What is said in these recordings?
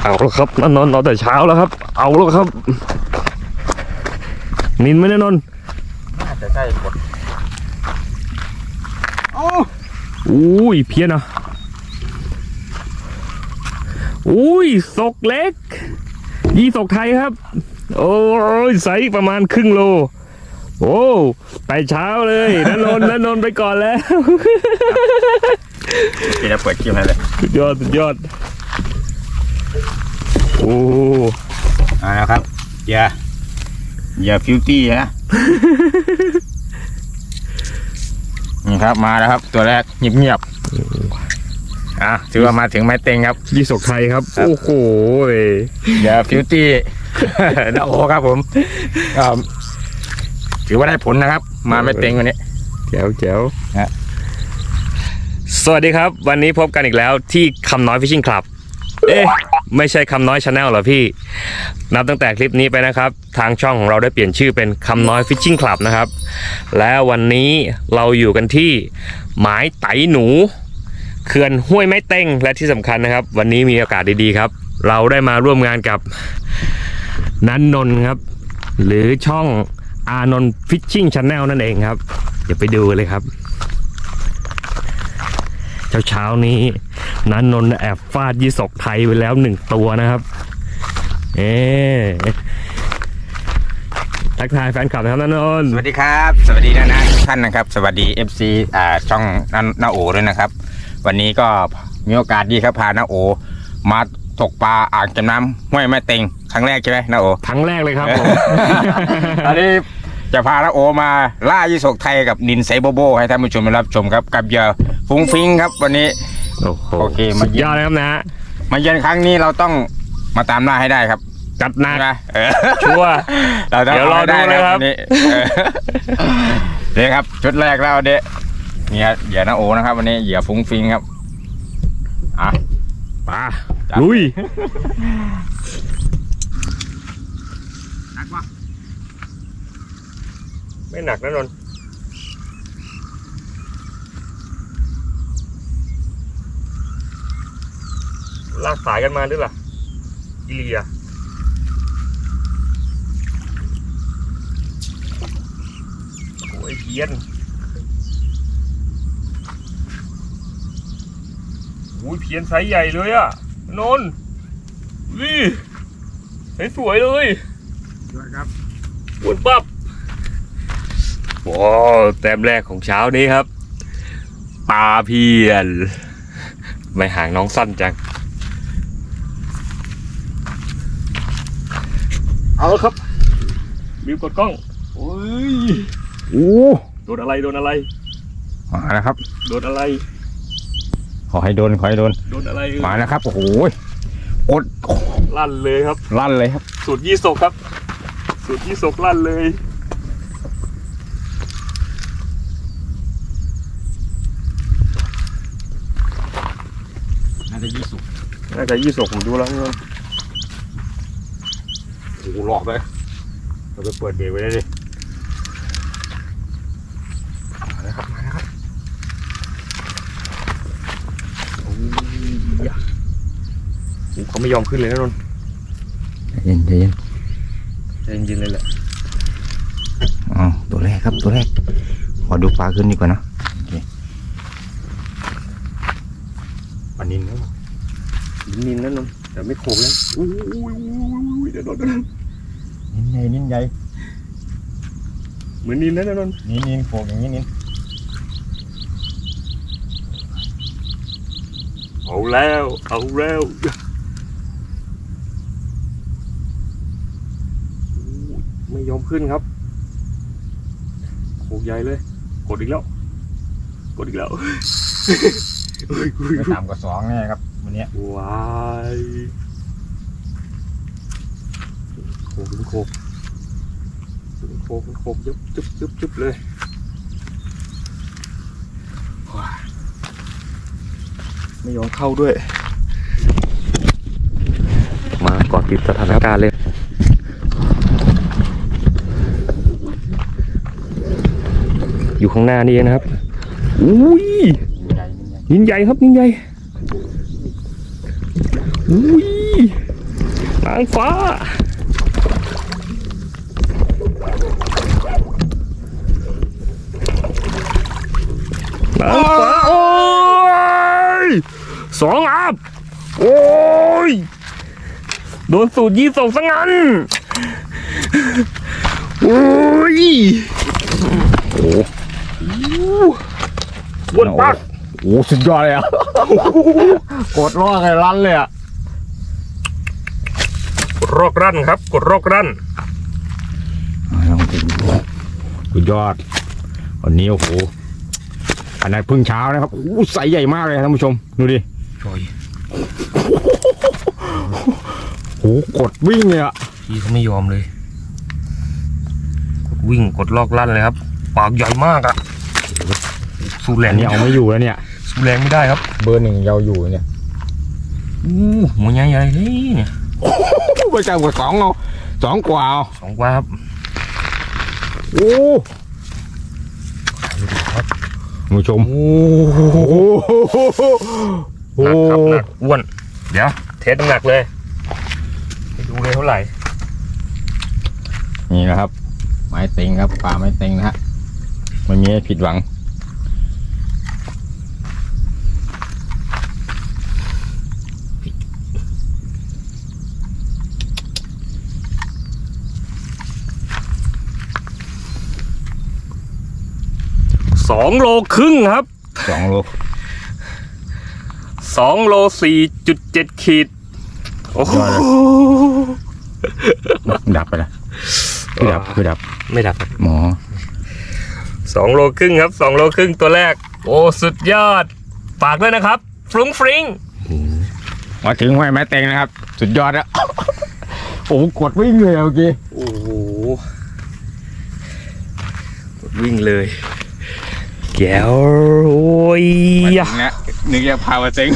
เอาแล้วครับนนนนเอาแต่เช้าแล้วครับ เอาแล้วครับ นินไหมเนี่ยนนท์น่าจะใช่กดโอ้อุ้ยเพี้ยนอะอุ้ยศกเล็ก ยี่ศกไทยครับ โอ้ยไซส์ประมาณครึ่งโล โอ้ไปเช้าเลยนันนนท์นันนนท์ไปก่อนแล้วพี่จะเปิดคลิปให้เลยสุดยอดสุดยอด โอ้อ่านะครับ อย่า อย่าฟิวตี้นะ นี่ครับมาแล้วครับ ตัวแรกเงียบๆอะถือว่ามาถึงไม้เต็งครับ ยี่ศกไทยครับ ครับ โอ้โหอย่าฟิวตี้ นะโอครับผมก็ถือว่าได้ผลนะครับ มาไม่เต็งวันนี้ แจ๋วแจ๋วฮะ สวัสดีครับ วันนี้พบกันอีกแล้วที่คำน้อยฟิชชิ่งคลับ เอ๊ะไม่ใช่คำน้อยชาแนลเหรอพี่ นับตั้งแต่คลิปนี้ไปนะครับ ทางช่องของเราได้เปลี่ยนชื่อเป็นคำน้อยฟิชชิ่งคลับนะครับ และวันนี้เราอยู่กันที่หมายไตหนูเขื่อนห้วยไม้เต้งและที่สำคัญนะครับ วันนี้มีโอกาสดีๆครับ เราได้มาร่วมงานกับนันนน์ครับ หรือช่องอานน์ฟิชชิ่งชาแนลนั่นเองครับ เดี๋ยวไปดูเลยครับ เช้าเช้าๆนี้ นันนนท์แอบฟาดยี่สกไทยไปแล้วหนึ่งตัวนะครับ เอ๊ะทักทายแฟนคลับนะครับนันนนท์สวัสดีครับ สวัสดีนะนะทุกท่านนะครับ สวัสดี FC อ่าช่องนานาโอด้วยนะครับ วันนี้ก็มีโอกาสดีครับพานาโอ มาตกปลาอ่างเก็บน้ำห้วยแม่เต็งครั้งแรกใช่ไหมนาโอครั้งแรกเลยครับผมอันนี้จะพานาโอมาล่ายี่สกไทยกับนินไซโบโบ ให้ท่านผู้ชมได้รับชมครับ กับเหยอะฟุ้งฟิงครับ วันนี้ โอ้โหโอเคมาสุดยอดนะครับนะฮะมาเยือนครั้งนี้เราต้องมาตามล่าให้ได้ครับจัดหนัใช่กไหมเออ ชัวร์ เราต้องเดี๋ยวรอให้ดูเลยครับวันนี้เออนี่ครับชุดแรกแล้วเด็เนี่ยเหยื่อนาโอนะครับ วันนี้เหยื่อฟุ้งฟิงครับอะปาจับลุยหนักวะไม่หนักนะนนท์ ลากสายกันมาด้วยล่ะกิเลียโอ้ยเพี้ยนโอ้ยเพี้ยนไซส์ใหญ่เลยอะนนท์วิสวยๆเลยด้วยครับปวนปั๊บว้าวแต้มแรกของเช้านี้ครับปลาเพียนไม่ห่างน้องสั้นจัง เอาแล้วครับ บิวกดกล้องโอ้ยโอ้โดนอะไรโดนอะไรมาแล้วครับ โดนอะไร ขอให้โดนขอให้โดนโดนอะไรเอ่ยมาแล้วครับโอ้โหอดลั่นเลยครับ ลั่นเลยครับสูตรยี่สกครับ สูตรยี่สกลั่นเลยน่าจะยี่สิบน่าจะยี่สกผมดูแล้วเนี่ยโอ้โหหลอกเลยเราไปเปิดเบรกไว้ได้ดิมาแล้วครับมาแล้วครับโอ้ยยะโอ้เขาไม่ยอมขึ้นเลยนะนนท์เย็นเย็นใจเย็นๆเลยแหละอ๋อตัวแรกครับตัวแรกขอดูปลาขึ้นดีกว่านะโอเคปลานินเนอะนินๆนั่นนนท์แต่ไม่โขกแล้วอุ้ยอุ้ยอุ้ยเดี๋ยวโดน นินใหญ่นินใหญ่เหมือนนินนั่นนะนนท์นินนินโผล่อย่างนี้นินเอาแล้ว เอาแล้วไม่ยอมขึ้นครับโขกใหญ่เลย กดอีกแล้ว กดอีกแล้วอุ้ยอุ้ยไม่ต่ำกว่าสองแน่ครับ วันเนี้ยว้าย โขกเป็นโขกเป็นโขกเป็นโขกยุบจุบจุบจุบเลยไม่ยอมเข้าด้วย มาเกาะติดสถานการณ์เลยอยู่ข้างหน้านี่เองนะครับ อุ้ยนินใหญ่นินใหญ่ครับนินใหญ่ อุ้ยนางฟ้า นางฟ้าโอ้ยสองอัพโอ้ยโดนสูตรยี่ส่งซะงั้นโอ้ยโอ้วนปักโอ้สุดยอดเลยอะกดรอกเลยรันเลยอะกดโรครั่นครับ กดโรครั่นสุดยอดวันนี้โอ้โหข นาดเพึ่งเช้านะครับโอ้โหใสใหญ่มากเลยท่านผู้ชม ดูดิโอ้ยโอ้โหกดวิ่งเลยอะพี่เขาไม่ยอมเลย กดวิ่งกดลอกลั่นเลยครับ ปากใหญ่มากอะสู้แรอังนนี้เอาไม่อยู่แล้วเนี่ย สู้แรงไม่ได้ครับเบอร์หนึ่งยาวอยู่เนี่ยอู้หัวใหญ่ใหญ่เฮ้ยเนี่ยไปจับกว่าสองเอาสองกว่าเอาสองกว่าครับ โอ้ท่าน ผู้ชม โอ้โอ้โหโอ้หนักครับหนักอ้วน เดี๋ยว เทสน้ำหนักเลยให้ดูเลยเท่าไหร่ นี่นะครับ ไม้เต็งครับปลาไม้เต็งนะฮะไม่มีให้ผิดหวัง สองโลครึ่งครับสองโลสองโลสี่จุดเจ็ดขีด โอ้โหดับไปละคือดับคือดับไม่ดับครับหมอสองโลครึ่งครับสองโลครึ่งตัวแรก โอ้สุดยอด ฝากด้วยนะครับ ฟรุ้งฟริ้งมาถึงห้วยไม้เต็งนะครับ สุดยอดแล้วโอ้โหกดวิ่งเลยอะเมื่อกี้โอ้โหวิ่งเลย แก้วโอ้ยมาถึงแล้นึกจะพามาเจ็ง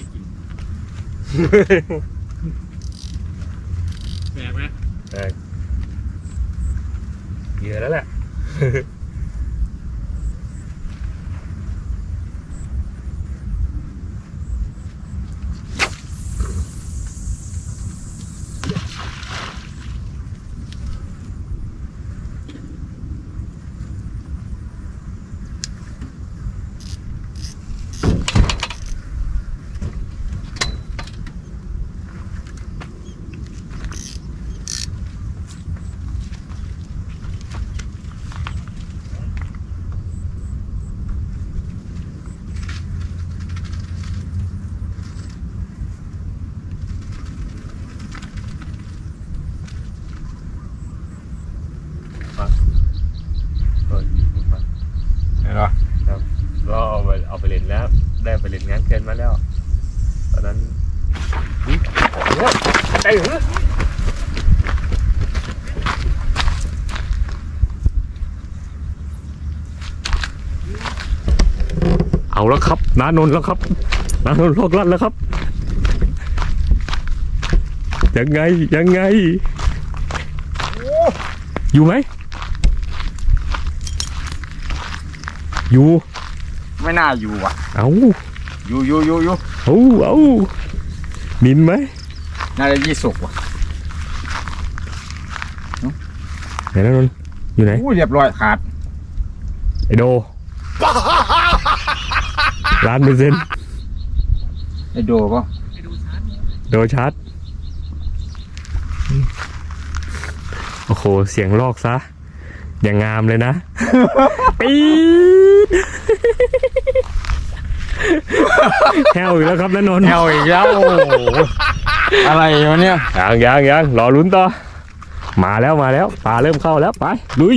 ไงได้กิน แปลกไหมเหลือแล้วแหละ เห็นปะ ก็ เอาไปเอาไปเล่นแล้ว ได้ไปเล่นงานเกินมาแล้ว ตอนนั้นอุ๊ยโอ้โหใจเหรอเอาแล้วครับนานนแล้วครับนานนท์ลอกลั่นแล้วครับ ยังไงยังไง อยู่ไหมอยู่ ไม่น่าอยู่อะ เอาอยู่อยู่อยู่อยู่เอาเอานินไหมน่าจะยี่สุกว่ะไหนนะนนท์อยู่ไหนอู้เรียบร้อยขาดไอโดล้านเปอร์เซ็นต์ไอโดก็โดชาร์จโอ้โห เสียงลอกซะ อย่างงามเลยนะปี๊ด แฮวอีกแล้วครับนะนนท์แอลอีกแล้วโอ้โหอะไรวะเนี่ยยังยังยังรอลุ้นต่อ มาแล้วมาแล้วปลาเริ่มเข้าแล้วไปลุย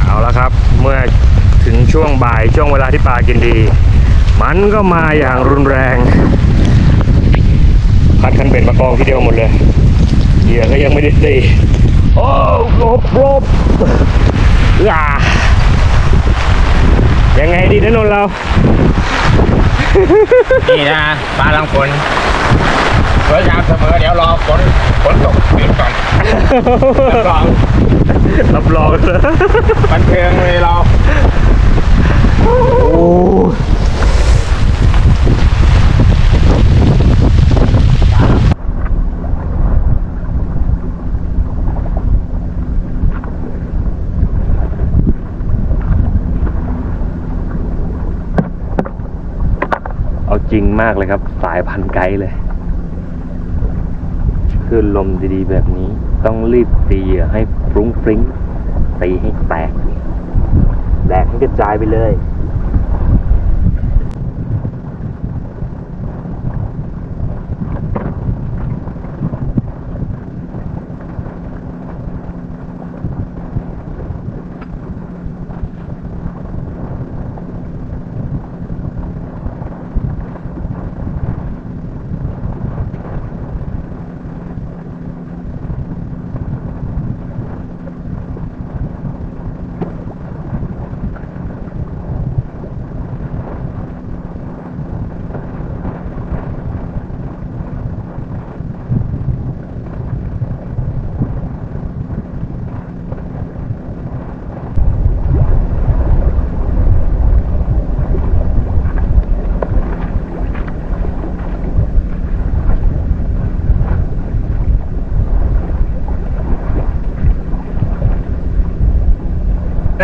เอาละครับ เมื่อถึงช่วงบ่ายช่วงเวลาที่ปลากินดี มันก็มาอย่างรุนแรง พัดคันเบ็ดมากองทีเดียวหมดเลยเหยื่อก็ยังไม่ได้ตีโอ้โลบโลบอ่ายังไงดีนะนนท์เรา นี่นะปลาลังฝนสวยงามเสมอเดี๋ยวรอฝนฝนตกหยุดก่อนรับรองรับรองเลยบันเทิงเลยเราโอ้ ริงมากเลยครับ สายพันไกเลยคลื่นลมดีๆแบบนี้ ต้องรีบตีเหยื่อให้ฟรุ้งฟริ้งตีให้แตกแดกให้กระจายไปเลย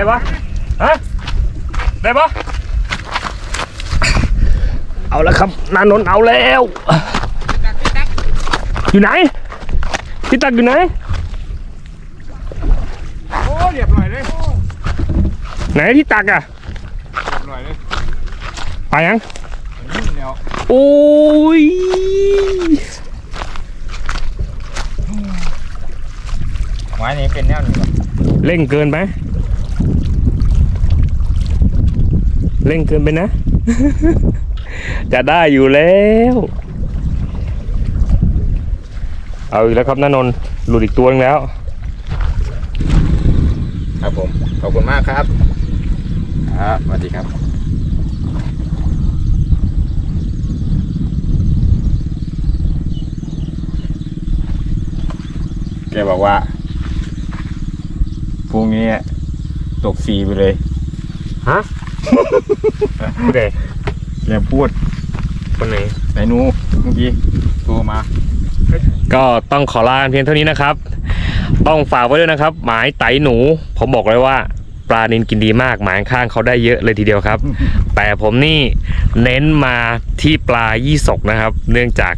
ได้ปะฮะได้ปะเอาแล้วครับนานนท์เอาแล้ว อยู่ไหนพี่ตักอยู่ไหนโอ้เรียบร้อยเลยไหนที่ตักอะเรียบร้อยเลยไปยังนี่แล้วโอ้ยไม้นี้เป็นแนวนี้วะเร่งเกินไป เร่งเกินไปนะ จะได้อยู่แล้ว เอาอีกแล้วครับนานนท์หลุดอีกตัวนึงแล้ว ครับผม ขอบคุณมากครับ ครับสวัสดีครับแกบอกว่าพรุ่งนี้ตกฟรีไปเลย ฮะ ผู้ใดแกพูดคนไหนไหนหนูเมื่อกี้โทรมา ก็ต้องขอลากันเพียงเท่านี้นะครับ ต้องฝากไว้ด้วยนะครับ หมายไตหนู ผมบอกเลยว่าปลานินกินดีมาก หมายข้างเขาได้เยอะเลยทีเดียวครับ แต่ผมนี่เน้นมาที่ปลายี่สกนะครับ เนื่องจาก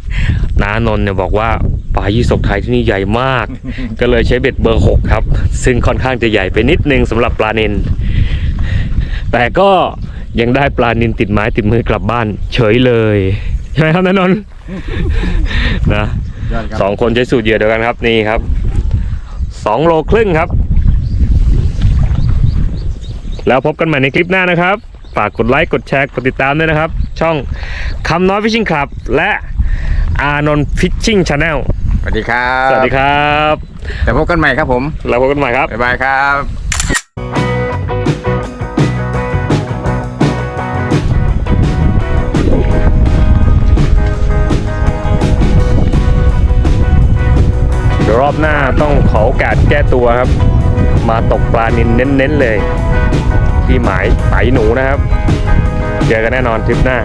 น้านนท์เนี่ยบอกว่าปลายี่สกไทยที่นี่ใหญ่มาก ก็เลยใช้เบ็ดเบอร์หกครับ ซึ่งค่อนข้างจะใหญ่ไปนิดนึงสำหรับปลานิน แต่ก็ยังได้ปลานินติดไม้ติดมือกลับบ้าน เฉยเลยใช่ไหมครับนานนท์นะยอดครับ สองคนใช้สูตรเหยื่อเดียวกันครับนี่ครับสองโลครึ่งครับ แล้วพบกันใหม่ในคลิปหน้านะครับ ฝากกดไลค์กดแชร์กดติดตามด้วยนะครับ ช่องคำน้อยฟิชชิงคลับ และอานนท์ฟิชชิงชาแนลสวัสดีครับสวัสดีครับ แต่พบกันใหม่ครับผม แล้วพบกันใหม่ครับ บ๊ายบายครับ รอบหน้าต้องขอโอกาสแก้ตัวครับ มาตกปลานินเน้นๆเลย ที่หมายไตหนูนะครับ เจอกันแน่นอนทริปหน้า